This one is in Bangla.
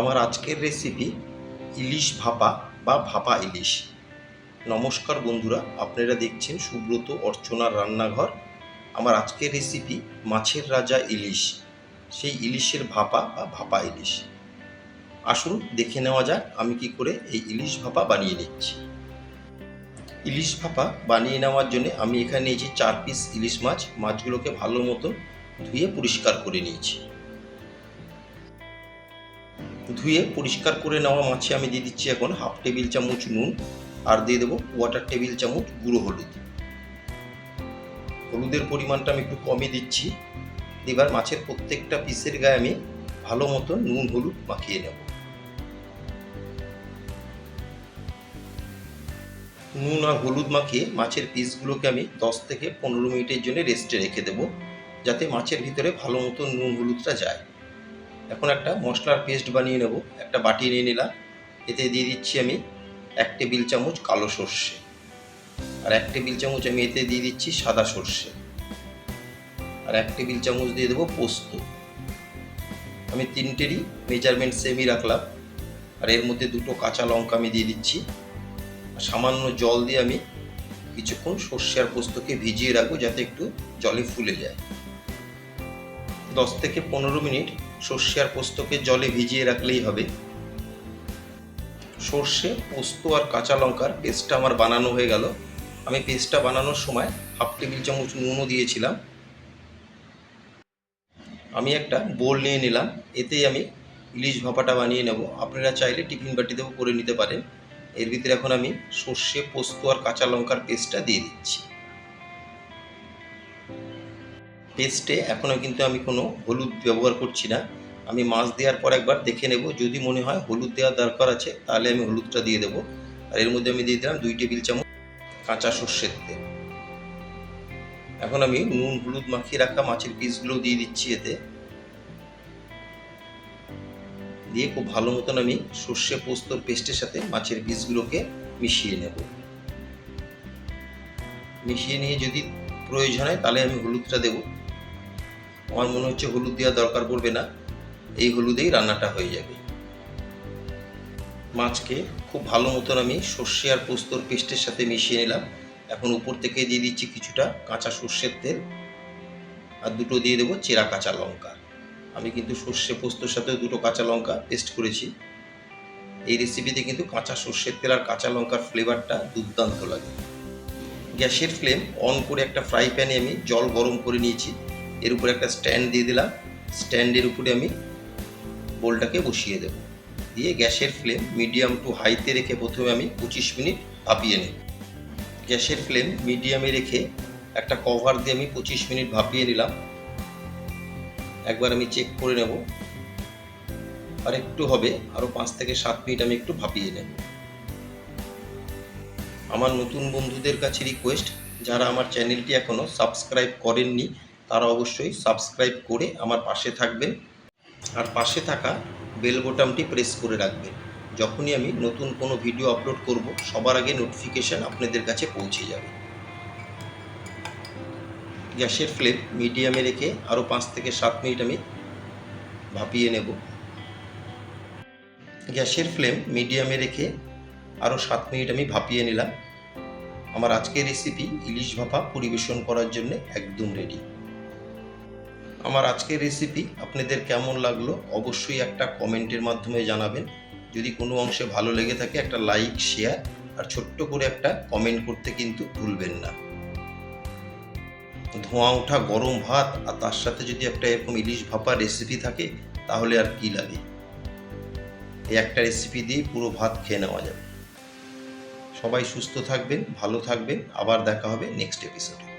আমার আজকের রেসিপি ইলিশ ভাপা বা ভাপা ইলিশ। নমস্কার বন্ধুরা, আপনারা দেখছেন সুব্রত অর্চনার রান্নাঘর। আমার আজকের রেসিপি মাছের রাজা ইলিশ, সেই ইলিশের ভাপা বা ভাপা ইলিশ। আসুন দেখে নেওয়া যাক আমি কি করে এই ইলিশ ভাপা বানিয়ে নিচ্ছি। ইলিশ ভাপা বানিয়ে নেওয়ার জন্য আমি এখানে নিয়েছি চার পিস ইলিশ মাছ, মাছগুলোকে ভালো মতো ধুয়ে পরিষ্কার করে নিয়েছি। ধুয়ে পরিষ্কার করে নেওয়া মাছে আমি দিয়ে দিচ্ছি এখন হাফ টেবিল চামচ নুন আর দিয়ে দেবো ওয়াটার টেবিল চামচ গুঁড়ো হলুদ। হলুদের পরিমাণটা আমি একটু কমই দিচ্ছি। এবার মাছের প্রত্যেকটা পিসের গায়ে আমি ভালো মতো নুন হলুদ মাখিয়ে নেব। নুন আর হলুদ মাখিয়ে মাছের পিসগুলোকে আমি দশ থেকে পনেরো মিনিটের জন্য রেস্টে রেখে দেবো, যাতে মাছের ভিতরে ভালো মতো নুন হলুদটা যায়। এখন একটা মশলার পেস্ট বানিয়ে নেব। একটা বাটি নিয়ে নিলাম। এতে দিয়ে দিচ্ছি আমি এক টেবিল চামচ কালো সর্ষে। আর এক টেবিল চামচ আমি এতে দিয়ে দিচ্ছি সাদা সর্ষে। আর এক টেবিল চামচ দিয়ে দেবো পোস্ত। আমি তিনটেরই মেজারমেন্ট সেমই রাখলাম। আর এর মধ্যে দুটো কাঁচা লঙ্কা আমি দিয়ে দিচ্ছি। আর সামান্য জল দিয়ে আমি কিছুক্ষণ সর্ষে আর পোস্তকে ভিজিয়ে রাখব যাতে একটু জলে ফুলে যায়। দশ থেকে পনেরো মিনিট সর্ষে আর পোস্তকে জলে ভিজিয়ে রাখলেই হবে। সর্ষে, পোস্ত আর কাঁচা লঙ্কার পেস্টটা আমার বানানো হয়ে গেল। আমি পেস্টটা বানানোর সময় হাফ টেবিল চামচ নুনও দিয়েছিলাম। আমি একটা বোল নিয়ে নিলাম। এতেই আমি ইলিশ ভাপাটা বানিয়ে নেব। আপনারা চাইলে টিফিন বাটিতেও করে নিতে পারেন। এর ভিতরে এখন আমি সর্ষে, পোস্ত আর কাঁচা লঙ্কার পেস্টটা দিয়ে দিচ্ছি। পেস্টে এখনও কিন্তু আমি কোনো হলুদ ব্যবহার করছি না। আমি মাছ দেওয়ার পর একবার দেখে নেব, যদি মনে হয় হলুদ দেওয়ার দরকার আছে, তাহলে আমি হলুদটা দিয়ে দেবো। আর এর মধ্যে আমি দিয়ে দিলাম দুই টেবিল চামচ কাঁচা সর্ষের তেল। এখন আমি নুন, হলুদ মাখিয়ে রাখা মাছের পিসগুলো দিয়ে দিচ্ছি এতে। দিয়ে খুব ভালো মতন আমি সর্ষে পোস্তর পেস্টের সাথে মাছের পিসগুলোকে মিশিয়ে নেব। মিশিয়ে নিয়ে যদি প্রয়োজন হয়, তাহলে আমি হলুদটা দেবো। আমার মনে হচ্ছে হলুদ দেওয়ার দরকার পড়বে না। এই হলুদেই রান্নাটা হয়ে যাবে। মাছকে খুব ভালো মতন আমি সর্ষে আর পোস্তর পেস্টের সাথে মিশিয়ে নিলাম। এখন উপর থেকে দিয়ে দিচ্ছি কিছুটা কাঁচা সর্ষের তেল আর দুটো দিয়ে দেবো চেরা কাঁচা লঙ্কা। আমি কিন্তু সর্ষে পোস্তর সাথেও দুটো কাঁচা লঙ্কা পেস্ট করেছি। এই রেসিপিতে কিন্তু কাঁচা সর্ষের তেল আর কাঁচা লঙ্কার ফ্লেভারটা দুর্দান্ত লাগে। গ্যাসের ফ্লেম অন করে একটা ফ্রাই প্যানে আমি জল গরম করে নিয়েছি। এর উপরে একটা স্ট্যান্ড দিয়ে দিলাম। স্ট্যান্ডের উপরে আমি বোলটাকে বসিয়ে দেব। দিয়ে গ্যাসের ফ্লেম মিডিয়াম টু হাইতে রেখে প্রথমে আমি পঁচিশ মিনিট ভাপিয়ে নেব। গ্যাসের ফ্লেম মিডিয়ামে রেখে একটা কভার দিয়ে আমি পঁচিশ মিনিট ভাপিয়ে নিলাম। একবার আমি চেক করে নেব। আর একটু হবে আরও পাঁচ থেকে সাত মিনিট আমি একটু ভাপিয়ে নেব। আমার নতুন বন্ধুদের কাছে রিকোয়েস্ট যারা আমার চ্যানেলটি এখনও সাবস্ক্রাইব করেননি তারা অবশ্যই সাবস্ক্রাইব করে আমার পাশে থাকবেন। আর পাশে থাকা বেল বোতামটি প্রেস করে রাখবেন। যখনই আমি নতুন কোনো ভিডিও আপলোড করব, সবার আগে নোটিফিকেশান আপনাদের কাছে পৌঁছে যাবে। গ্যাসের ফ্লেম মিডিয়ামে রেখে আরও পাঁচ থেকে সাত মিনিট আমি ভাপিয়ে নেব। গ্যাসের ফ্লেম মিডিয়ামে রেখে আরও সাত মিনিট আমি ভাপিয়ে নিলাম। আমার আজকের রেসিপি ইলিশ ভাপা পরিবেশন করার জন্য একদম রেডি আমার আজকের রেসিপি আপনাদের কেমন লাগল অবশ্যই একটা কমেন্টের মাধ্যমে জানাবেন। যদি কোনো অংশে ভালো লেগে থাকে, একটা লাইক শেয়ার আর ছোট্ট করে একটা কমেন্ট করতে কিন্তু ভুলবেন না। ধোঁয়া ওঠা গরম ভাত আর তার সাথে যদি একটা এরকম ইলিশ ভাপা রেসিপি থাকে, তাহলে আর কি লাগে? এই একটা রেসিপি দিয়ে পুরো ভাত খেয়ে নেওয়া যাবে। সবাই সুস্থ থাকবেন, ভালো থাকবেন। আবার দেখা হবে নেক্সট এপিসোডে